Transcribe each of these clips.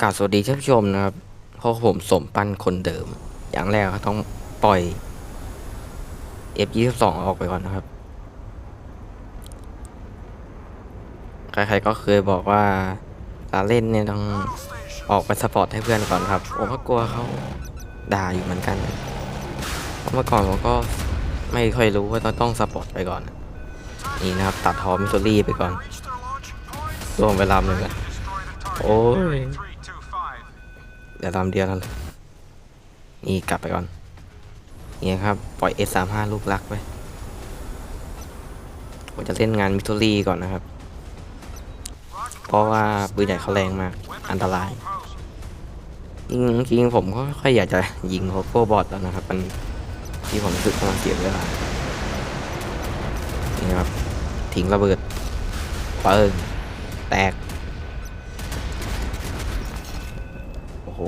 กราบสวัสดีท่านผู้ชมนะครับเพราะผมสมปั้นคนเดิม อย่างแรกก็ต้องปล่อย F22 ออกไปก่อนนะครับ ใครๆก็เคยบอกว่าตาเล่นเนี่ยต้องออกไปสปอร์ตให้เพื่อนก่อนครับ ผมก็กลัวเขาด่าอยู่เหมือนกันเพราะเมื่อก่อนผมก็ไม่ค่อยรู้ว่าต้องต้องสปอร์ตไปก่อน นี่นะครับ ตัดทอมิสซูรี่ไปก่อนรวมไปลำหนึ่งกันโอ้ย เดี๋ยวลำเดียวแล้วนี่กลับไปก่อนนี่ครับ ปล่อย S35 ลูกรักไปผมจะเล่นงานมิท o รี่ก่อนนะครับ เพราะว่าปืนใหญ่เขาแรงมาก อันตรายจริงจริงผมก็ค่อยอยากจะยิงโฮโก้บอทแล้วนะครับ มันที่ผมรู้สึกว่ามันเสียเวลานี่ครับ ทิ้งระเบิดเปิงแตก โห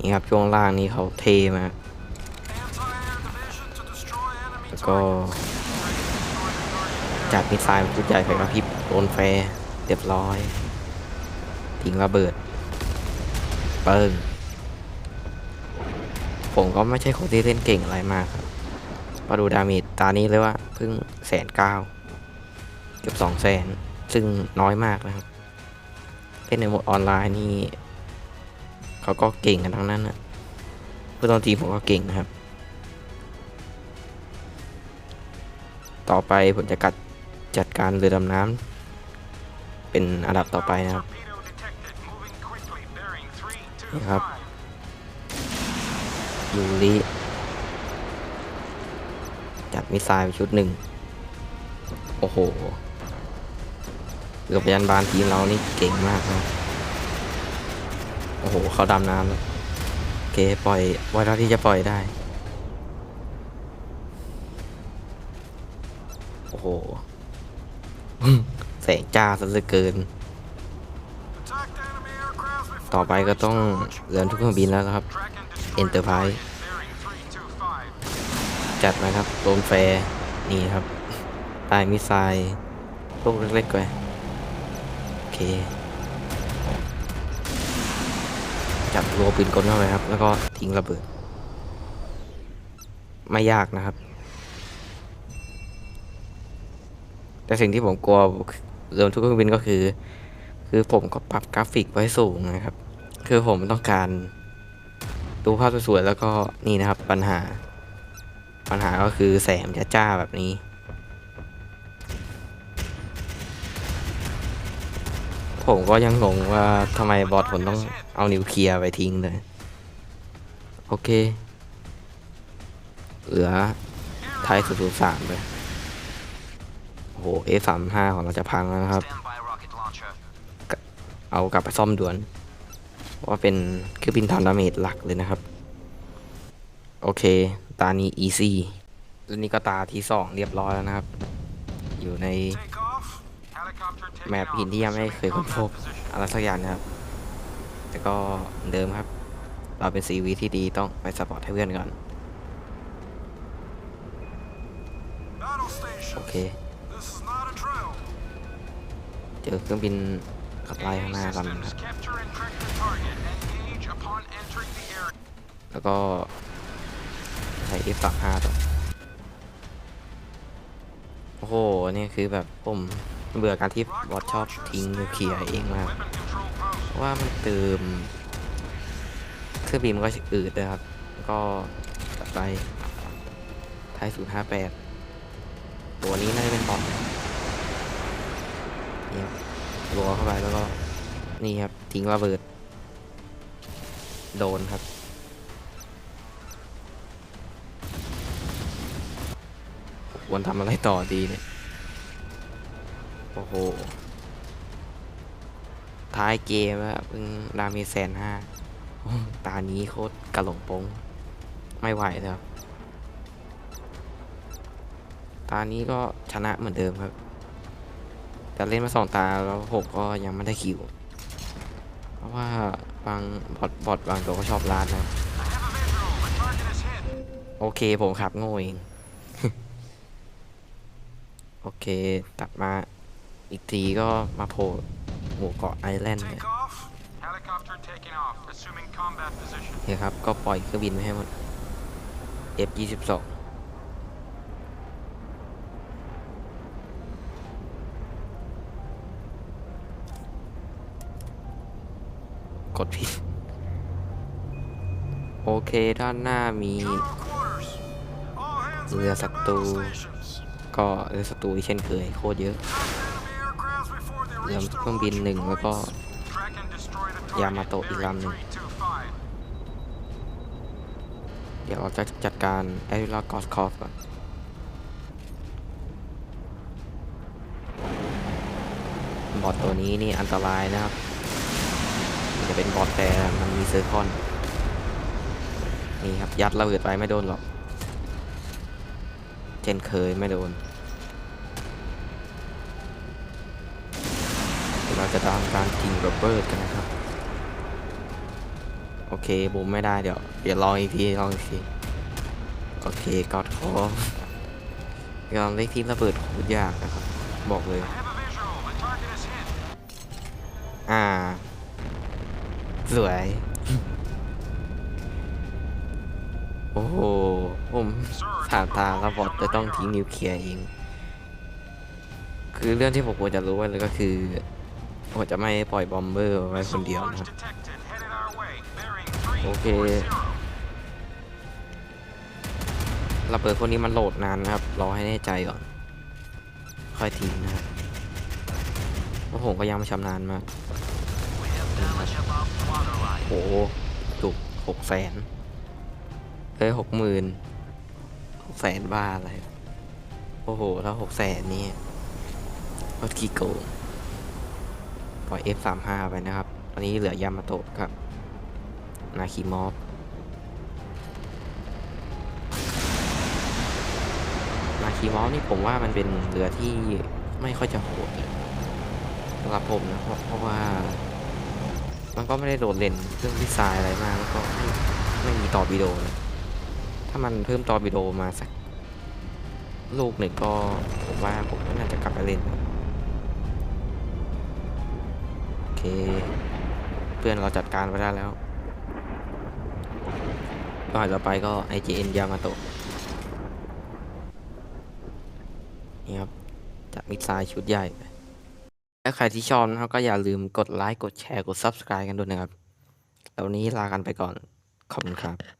นี่ครับช่วงล่างนี้เขาเทมาแล้วก็ จัดมิสไซล์ชุดใหญ่ไฟกระพริบโดนแฟร์เรียบร้อยทิ้งระเบิด เปิ้งผมก็ไม่ใช่คนที่เล่นเก่งอะไรมากครับมาดูดาเมจตานี้เลยว่าเพิ่งแสนเก้าเกือบสองแสนซึ่งน้อยมากนะครับ เล่นในโหมดออนไลน์นี่ เขาก็เก่งกันทั้งนั้นนะเพื่อนตอนทีมผมก็เก่งนะครับ ต่อไปผมจะกัดจัดการเรือดำน้ำเป็นอันดับต่อไปนะครับนี่ครับยูริจัดมิสไซล์ไปชุดหนึ่ง โอ้โหเรือพยานบาลทีมเรานี่เก่งมากนะ โอ้โห เขาดำน้ำแล้วโอเค ปล่อยไว้เท่าที่จะปล่อยได้ โอ้โห แสงจ้าซะเหลือเกิน ต่อไปก็ต้องเรือนทุกเครื่องบินแล้วครับ Enterprise จัดมครับโดนแฟร์นี่ครับตายมิสไซล์ลูกเล็กๆไปโอเค จับรัวปืนกลเข้าไปครับ แล้วก็ทิ้งระเบิด ไม่ยากนะครับ แต่สิ่งที่ผมกลัวเริ่มทุกเครื่องบินก็คือ คือผมก็ปรับกราฟิกไว้สูงนะครับ คือผมต้องการดูภาพสวยๆแล้วก็นี่นะครับปัญหา ปัญหาก็คือแสงจะจ้าแบบนี้ ผมก็ยังงงว่าทำไมบอสผมต้องเอานิวเคลียร์ไปทิ้งเลย โอเค เหลือไทยสุดสามไปโอ้โห A35 ของเราจะพังแล้วนะครับ เอากลับไปซ่อมด่วน ว่าเป็นเครื่องบินทำดาเมจหลักเลยนะครับ โอเค ตานี้ easy แล้วนี่ก็ตาที่สองเรียบร้อยแล้วนะครับ อยู่ใน แมปหินที่ยังไม่เคยค้นพบอะไรสักอย่างนะครับ แต่ก็เดิมครับ เราเป็นซีวีที่ดีต้องไปสปอร์ตให้เพื่อนก่อน โอเค เจอเครื่องบินขับไล่ข้างหน้าลำหนึงครับ แล้วก็ใช้ F35 ต่อโอ้โห นี่คือแบบผม เบื่อการที่บอสชอบทิ้งนิวเคลียร์เองมากเพราะว่ามันเติมเครื่องบินมันก็อืดนะครับ ก็ตัดไปไทยศูนย์ห้าแปดตัวนี้น่าจะเป็นบอทนี่ครับรัวเข้าไปแล้วก็ นี่ครับ ทิ้งระเบิด โดนครับควรทำอะไรต่อดีเนี่ย อ้โห ท้ายเกมแล้วเพิ่งดามจแสนห้า ตานี้โคตรกระหลงปง ไม่ไหวแล้ว ตานี้ก็ชนะเหมือนเดิมครับ แต่เล่นมาสองตาแล้วผมก็ยังไม่ได้คิว เพราะว่าบางบอทบอทบางตัวก็ชอบลาดนะโอเคผมขับโง่เอง โอเค ตัดมา อีกทีก็มาโผล่หมู่เกาะไอแลนด์เนี่ย Helicopter taking off, assuming combat position. โอเคครับ ก็ปล่อยเครื่องบินไปให้หมด F 2 2 กดผิด โอเคด้านหน้ามี General quarters. All hands เรือ man ศั to ตรู battle stations. ก็เรือศัตรูเช่นเคยโคตรเยอะ Track enemy aircrafts before they เครื่องบินหนึ่งแล้วก็ยามาโตะอีกลำหนึ่งเดี๋ยวเราจะจัดการแอริลากอสคอฟก่อนบอทตัวนี้นี่อันตรายนะครับ จะเป็นบอทแต่มันมีเซอร์คอน นี่ครับ ยัดระเบิดไปไม่โดนหรอก เช่นเคยไม่โดนเดี๋ยวเรา จะทำการยิงระเบิดกันนะครับ โอเคบุมไม่ได้เดี๋ยวเดี๋ยวลองอีกทีลองอีกที โอเคกอดคอการเล็กที่ระเบิดโคตรยากนะครับ บอกเลย อ่า สวย โอ้โห ผมถามทางแล้วบอทจะต้องทิ้งนิวเคลียร์เองคือเรื่องที่ผมควรจะรู้ไว้เลยก็คือ ผมจะไม่ปล่อยบอมเบอร์ไว้คนเดียวนะครับ detected. Headed our way. Bearing Okay. 340. ระเบิดพวกนี้มันโหลดนานนะครับ รอให้แน่ใจก่อน ค่อยทิ้งนะครับเพราะผมก็ยังไม่ชำนาญมากโอ้โหจุกหกแสนเอ้ยหกหมื่นหกแสนบ้าอะไร โอ้โหแล้วหกแสนนี่รถกี่โกง ปล่อย F35 ไปนะครับ ตอนนี้เหลือยามาโตะครับ นาคีมอฟนาคีมอฟนี่ผมว่ามันเป็นเรือที่ไม่ค่อยจะโหดเลยสำหรับผมนะ เพราะเพราะว่า มันก็ไม่ได้โดดเด่นเรื่องดีไซน์อะไรมาก แล้วก็ไม่ไม่มีต่อร์ปิโดเลยถ้ามันเพิ่มต่อร์ปิโดมาสักลูกหนึ่งก็ผมว่าผมก็น่าจะกลับไปเล่นโอ เค เพื่อนเราจัดการไปได้แล้วก็ต่อไปก็ IGN ยามาโตะนี่ครับจากมิดไซชุดใหญ่ถ้าใครที่ชอบนะครับก็อย่าลืมกดไลค์ กดแชร์ กด Subscribe กันด้วยนะครับแล้วนนี้ลากันไปก่อน ขอบคุณครับ